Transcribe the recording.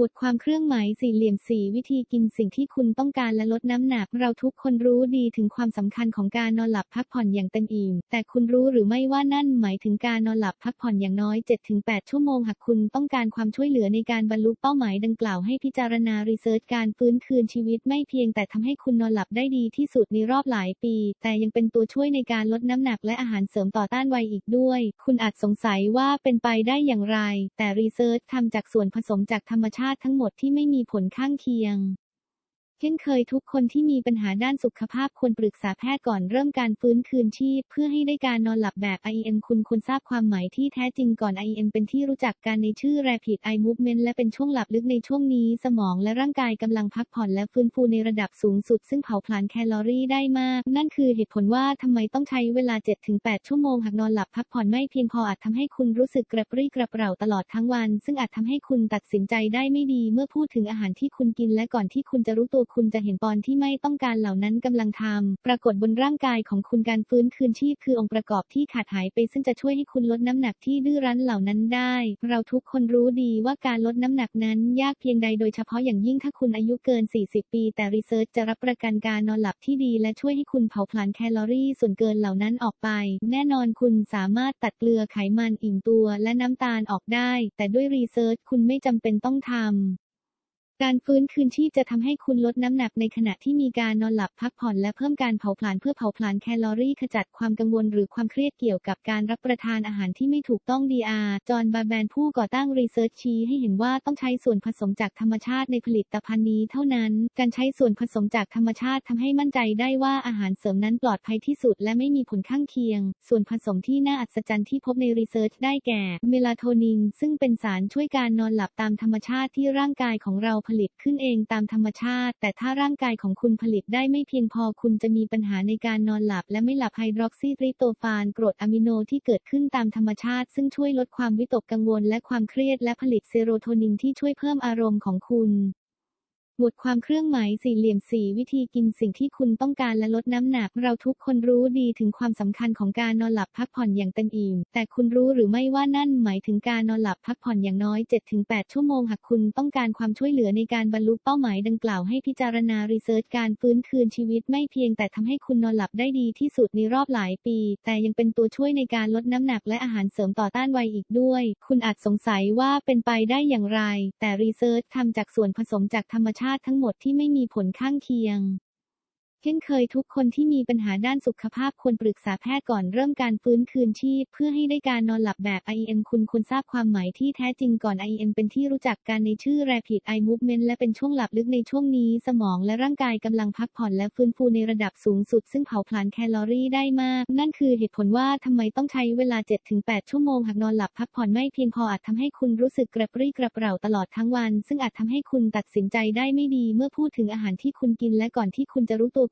บทความเครื่องหมายสี่เหลี่ยมสี่วิธีกินสิ่งที่คุณต้องการและลดน้ำหนัก เราทุกคนรู้ดีถึงความสำคัญของการนอนหลับพักผ่อนอย่างเต็มอิ่ม แต่คุณรู้หรือไม่ว่านั่นหมายถึงการนอนหลับพักผ่อนอย่างน้อย 7-8 ชั่วโมง หากคุณต้องการความช่วยเหลือในการบรรลุเป้าหมายดังกล่าวให้พิจารณารีเสิร์ชการฟื้นคืนชีวิตไม่เพียงแต่ทำให้คุณนอนหลับได้ดีที่สุดในรอบหลายปี แต่ยังเป็นตัวช่วยในการลดน้ำหนักและอาหารเสริมต่อต้านวัยอีกด้วย คุณอาจสงสัยว่าเป็นไปได้อย่างไร แต่รีเสิร์ชทำจากส่วนผสมจากธรรมชาติทั้งหมดที่ไม่มีผลข้างเคียง เช่นเคยทุกคนที่มีปัญหาด้านสุขภาพควรปรึกษาแพทย์ก่อนเริ่มการฟื้นคืนชีพ เพื่อให้ได้การนอนหลับแบบ IEM คุณควรทราบความหมายที่แท้จริงก่อน IEM เป็นที่รู้จักกันในชื่อ Rapid Eye Movement และเป็นช่วงหลับลึกในช่วงนี้ สมองและร่างกายกำลังพักผ่อนและฟื้นฟูในระดับสูงสุด ซึ่งเผาผลาญแคลอรี่ได้มาก นั่นคือเหตุผลว่าทำไมต้องใช้เวลา 7-8 ชั่วโมงหากนอนหลับพักผ่อนไม่เพียงพออาจทำให้คุณรู้สึกกระปรี้กระเปร่าตลอดทั้งวัน ซึ่งอาจทำให้คุณตัดสินใจได้ไม่ดี เมื่อพูดถึงอาหารที่คุณกินและก่อนที่คุณจะรู้ตัวคุณจะเห็นปอนที่ไม่ต้องการเหล่านั้นกำลังทำปรากฏบนร่างกายของคุณการฟื้นคืนชีพคือองค์ประกอบที่ขาดหายไป ซึ่งจะช่วยให้คุณลดน้ำหนักที่ดื้อรั้นเหล่านั้นได้ เราทุกคนรู้ดีว่าการลดน้ำหนักนั้นยากเพียงใดโดยเฉพาะอย่างยิ่งถ้าคุณอายุเกิน 40 ปี แต่รีเสิร์ชจะรับประกันการนอนหลับที่ดี และช่วยให้คุณเผาผลาญแคลอรี่ส่วนเกินเหล่านั้นออกไป แน่นอนคุณสามารถตัดเกลือไขมันอิ่มตัวและน้ำตาลออกได้ แต่ด้วยรีเสิร์ชคุณไม่จำเป็นต้องทำ การฟื้นคืนชีพจะทำให้คุณลดน้ำหนักในขณะที่มีการนอนหลับพักผ่อนและเพิ่มการเผาผลาญเพื่อเผาผลาญแคลอรี่ขจัดความกังวลหรือความเครียดเกี่ยวกับการรับประทานอาหารที่ไม่ถูกต้อง DR จอห์นบาแบนผู้ก่อตั้งรีเสิร์ชชี้ให้เห็นว่าต้องใช้ส่วนผสมจากธรรมชาติในผลิตภัณฑ์นี้เท่านั้น การใช้ส่วนผสมจากธรรมชาติทำให้มั่นใจได้ว่าอาหารเสริมนั้นปลอดภัยที่สุด และไม่มีผลข้างเคียง ส่วนผสมที่น่าอัศจรรย์ที่พบในรีเสิร์ชได้แก่ เมลาโทนิน ซึ่งเป็นสารช่วยการนอนหลับตามธรรมชาติที่ร่างกายของเราผลิตขึ้นเองตามธรรมชาติ แต่ถ้าร่างกายของคุณผลิตได้ไม่เพียงพอคุณจะมีปัญหาในการนอนหลับ และไม่หลับไฮดรอกซีทริโตฟานกรดอะมิโนที่เกิดขึ้นตามธรรมชาติ ซึ่งช่วยลดความวิตกกังวลและความเครียดและผลิตเซโรโทนินที่ช่วยเพิ่มอารมณ์ของคุณ บทความเครื่องหมายสี่เหลี่ยมสี่วิธีกินสิ่งที่คุณต้องการและลดน้ำหนัก เราทุกคนรู้ดีถึงความสำคัญของการนอนหลับพักผ่อนอย่างเต็มอิ่ม แต่คุณรู้หรือไม่ว่านั่นหมายถึงการนอนหลับพักผ่อนอย่างน้อย 7-8 ชั่วโมงหากคุณต้องการความช่วยเหลือในการบรรลุเป้าหมายดังกล่าวให้พิจารณารีเสิร์ชการฟื้นคืนชีวิตไม่เพียงแต่ทำให้คุณนอนหลับได้ดีที่สุดในรอบหลายปี แต่ยังเป็นตัวช่วยในการลดน้ำหนักและอาหารเสริมต่อต้านวัยอีกด้วย คุณอาจสงสัยว่าเป็นไปได้อย่างไร แต่รีเสิร์ชทำจากส่วนผสมจากธรรมชาติทั้งหมดที่ไม่มีผลข้างเคียง ช่นเคยทุกคนที่มีปัญหาด้านสุขภาพควรปรึกษาแพทย์ก่อนเริ่มการฟื้นคืนชีพ เพื่อให้ได้การนอนหลับแบบ IEM คุณควรทราบความหมายที่แท้จริงก่อน IEM เป็นที่รู้จักกันในชื่อ Rapid Eye Movement และเป็นช่วงหลับลึกในช่วงนี้ สมองและร่างกายกำลังพักผ่อนและฟื้นฟูในระดับสูงสุด ซึ่งเผาผลาญแคลอรี่ได้มาก นั่นคือเหตุผลว่าทำไมต้องใช้เวลา 7-8 ชั่วโมงหากนอนหลับพักผ่อนไม่เพียงพออาจทำให้คุณรู้สึกกระปรี้กระเปร่าตลอดทั้งวัน ซึ่งอาจทำให้คุณตัดสินใจได้ไม่ดี เมื่อพูดถึงอาหารที่คุณกินและก่อนที่คุณจะรู้ตัว